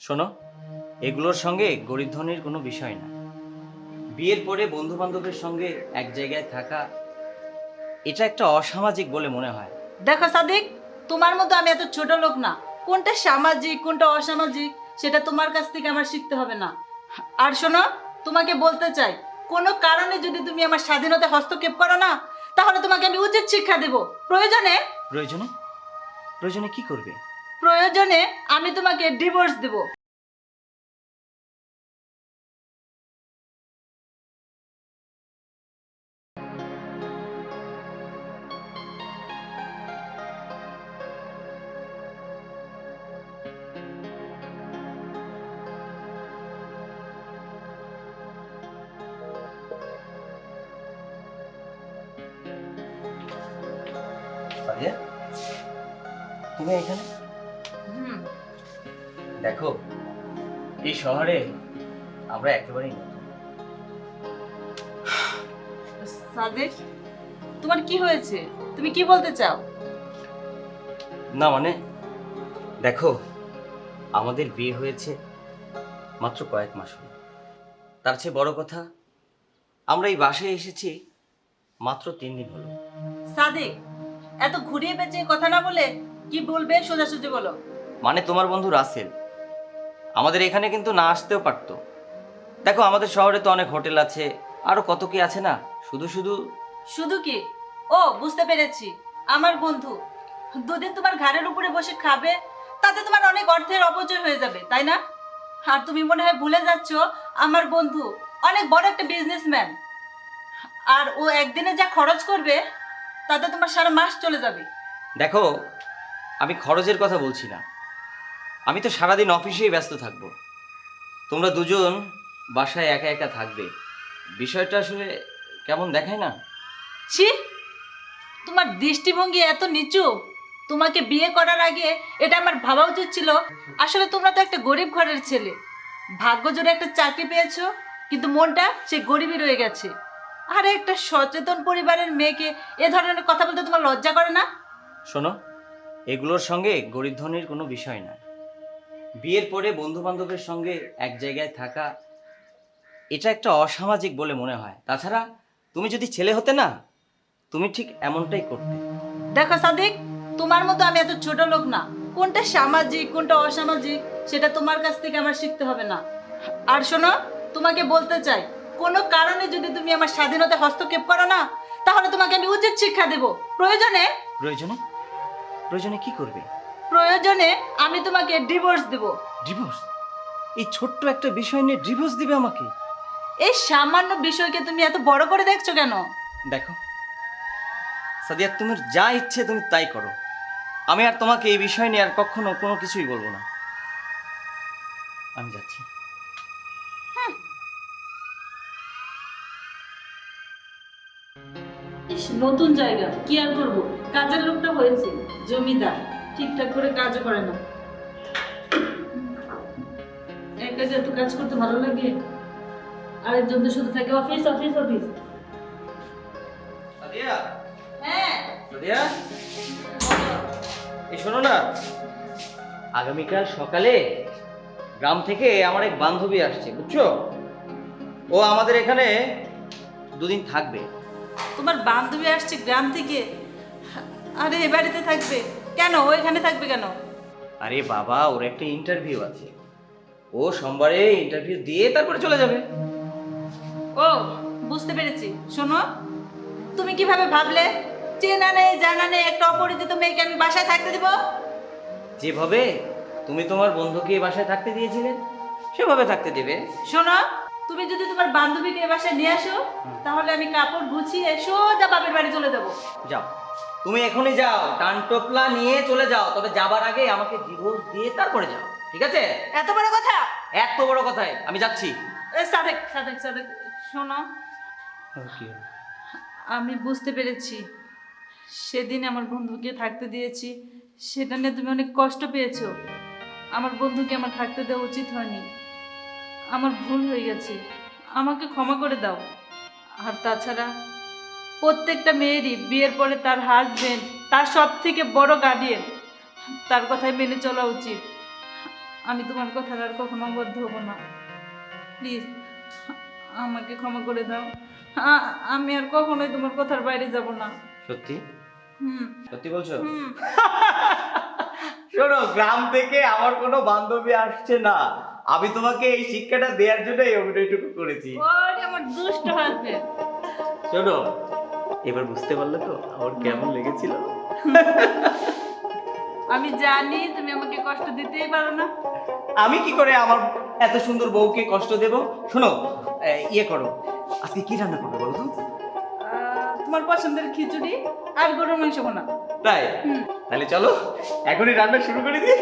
শোনো এগুলোর সঙ্গে গরিব ধনির কোনো বিষয় না। বিয়ের পরে বন্ধু বান্ধবের সঙ্গে এক জায়গায় থাকা এটা একটা অসামাজিক বলে মনে হয়। দেখো সাদিক তোমার মতো আমি এত ছোট লোক না। কোনটা সামাজিক কোনটা অসামাজিক সেটা তোমার কাছ থেকে আমার শিখতে হবে না। আর শোনো তোমাকে বলতে চাই কোনো কারণে যদি তুমি আমার স্বাধীনতা হস্তক্ষেপ করো না তাহলে তোমাকে আমি উচিত শিক্ষা দেব। প্রয়োজনে প্রয়োজনে? প্রয়োজনে কি করবে? প্রয়োজনে আমি তোমাকে ডিভোর্স দেব। তুমি এখানে? দেখো এই শহরে আমরা একেবারেই সাদিক তোমার কি হয়েছে? তুমি কি বলতে চাও? না মানে দেখো আমাদের বিয়ে হয়েছে মাত্র কয়েক মাস হলো। তার চেয়ে বড় কথা আমরা এই বাসায় এসেছি মাত্র তিন দিন হলো। সাদিক এত ঘুরিয়ে পেঁচিয়ে কথা না বলে কি বলবে সোজাসুজি বলো। মানে তোমার বন্ধু রাসেল আমাদের এখানে কিন্তু না আসতেও পারতো। দেখো আমাদের শহরে তো অনেক হোটেল আছে। আরও কত কি আছে না? শুধু শুধু। শুধু কি? ও বুঝতে পেরেছি। আমার বন্ধু দুদিন তোমার ঘাড়ের উপরে বসে খাবে তাতে তোমার অনেক অর্থের অপচয় হয়ে যাবে তাই না? আর তুমি মনে হয় ভুলে যাচ্ছ আমার বন্ধু অনেক বড় একটা বিজনেসম্যান আর ও একদিনে যা খরচ করবে তাতে তোমার সারা মাস চলে যাবে। দেখো আমি খরচের কথা বলছি না। আমি তো সারাদিন অফিসেই ব্যস্ত থাকব। তোমরা দুজন বাসায় একা একা থাকবে। বিষয়টা আসলে কেমন দেখায় না? ছি! তোমার দৃষ্টিভঙ্গি এত নিচু। তোমাকে বিয়ে করার আগে এটা আমার ভাবা উচিত ছিল। আসলে তোমরা তো একটা গরিব ঘরের ছেলে। ভাগ্য জোরে একটা চাকরি পেয়েছ কিন্তু মনটা সে গরিবই রয়ে গেছে। আরে একটা সচেতন পরিবারের মেয়েকে এ ধরনের কথা বলতে তোমার লজ্জা করে না? শোনো এগুলোর সঙ্গে গরিব ধনির কোনো বিষয় না। বিয়ের পরে বন্ধু বান্ধবের সঙ্গে এক জায়গায় থাকা এটা একটা অসামাজিক বলে মনে হয়। তাছাড়া তুমি যদি ছেলে হতে না তুমি ঠিক এমনটাই করতে। দেখো সাদিক তোমার মতো আমি এত ছোট লোক না। কোনটা সামাজিক কোনটা অসামাজিক সেটা তোমার কাছ থেকে আমার শিখতে হবে না। আর শোনো তোমাকে বলতে চাই কোনো কারণে যদি তুমি আমার স্বাধীনতা হস্তক্ষেপ করো না তাহলে তোমাকে আমি উচিত শিক্ষা দেব। প্রয়োজনে? প্রয়োজনে? প্রয়োজনে কি করবে? প্রয়োজনে আমি তোমাকে ডিভোর্স দেব। ডিভোর্স এই ছোট্ট একটা বিষয় নিয়ে ডিভোর্স দিবে আমাকে? এই সামান্য বিষয়কে তুমি এত বড় করে দেখছ কেন? দেখো সাদিয়া তোমার যা ইচ্ছে তুমি তাই করো। আমি আর তোমাকে এই বিষয় নিয়ে আর কখনো কোনো কিছুই বলব না। আমি যাচ্ছি। নতুন জায়গা। কি আর করব? কাজের লোকটা হয়েছে জমিদার। ঠিকঠাক করে কাজও করে না। একা যে এত কাজ করতে ভালো লাগে আরেকজন তো শুধু থাকে অফিস অফিস অফিস সাদিয়া? হ্যাঁ। সাদিয়া? এই শোনো না আগামীকাল সকালে গ্রাম থেকে আমার এক বান্ধবী আসছে বুঝছ? ও আমাদের এখানে দুদিন থাকবে। তোমার বান্ধবী আসছে গ্রাম থেকে? আরে এ বাড়িতে থাকবে। কেন? ও এখানে থাকবে কেন? আরে বাবা ওর একটা ইন্টারভিউ আছে। ও সোমবারে ইন্টারভিউ দিয়ে তারপরে চলে যাবে। ও বুঝতে পেরেছি। শোনো তুমি কীভাবে ভাবলে? চেনা নেই জানা নেই একটা অপরিচিত মেয়েকে আমি বাসায় থাকতে দিব? যেভাবে তুমি তোমার বন্ধুকে এই বাসায় থাকতে দিয়েছিলে সেভাবে থাকতে দেবে। শোনো তুমি যদি তোমার বান্ধবীকে এ বাসায় নিয়ে আসো তাহলে আমি কাপড় গুছিয়ে সোজা বাপের বাড়ি চলে যাব। যাও। তুমি এখনই যাও টান টোপলা নিয়ে চলে যাও তবে যাবার আগে আমাকে ডিভোর্স দিয়ে তারপরে যাও ঠিক আছে? এত বড় কথা? এত বড় কথায় আমি যাচ্ছি। সাদেক সাদেক সাদেক শোনো। আমি বুঝতে পেরেছি। সেদিন আমার বন্ধুকে থাকতে দিয়েছি। সেটা নিয়ে তুমি অনেক কষ্ট পেয়েছ। আমার বন্ধুকে আমার থাকতে দেওয়া উচিত হয়নি। আমার ভুল হয়ে গেছে। আমাকে ক্ষমা করে দাও। আর তাছাড়া প্রত্যেকটা মেয়েরই বিয়ের পরে তার হাজবেন্ড তার সব থেকে বড় গার্ডিয়ান তার কথাই মেনে চলা উচিত। আমি তোমার কথার আর কখনো অবদ্ধ হব না। প্লিজ আমাকে ক্ষমা করে দাও। আমি আর কখনোই তোমার কথার বাইরে যাব না। সত্যি? হুম। সত্যি বলছো? শোনো গ্রাম থেকে আমার কোনো বান্ধবী আসছে না। আমি তোমাকে এই শিক্ষাটা দেওয়ার জন্য এই অভিনয়টুকু করেছি। আমার দুষ্ট হাসবেন্ড শোনো এবার বুঝতে পারলে তো আমার কেমন লেগেছিল। আমি জানি তুমি আমাকে কষ্ট দিতেই পারো না। আমি কি করে আমার এত সুন্দর বউকে কষ্ট দেব? শোনো ইয়ে করো। আজকে কি রান্না করবে বলো তো? আহ, তোমার পছন্দের খিচুড়ি আর গরুর মাংস বানা। তাই? হুম। তাহলে চলো এখনই রান্না শুরু করে দিই।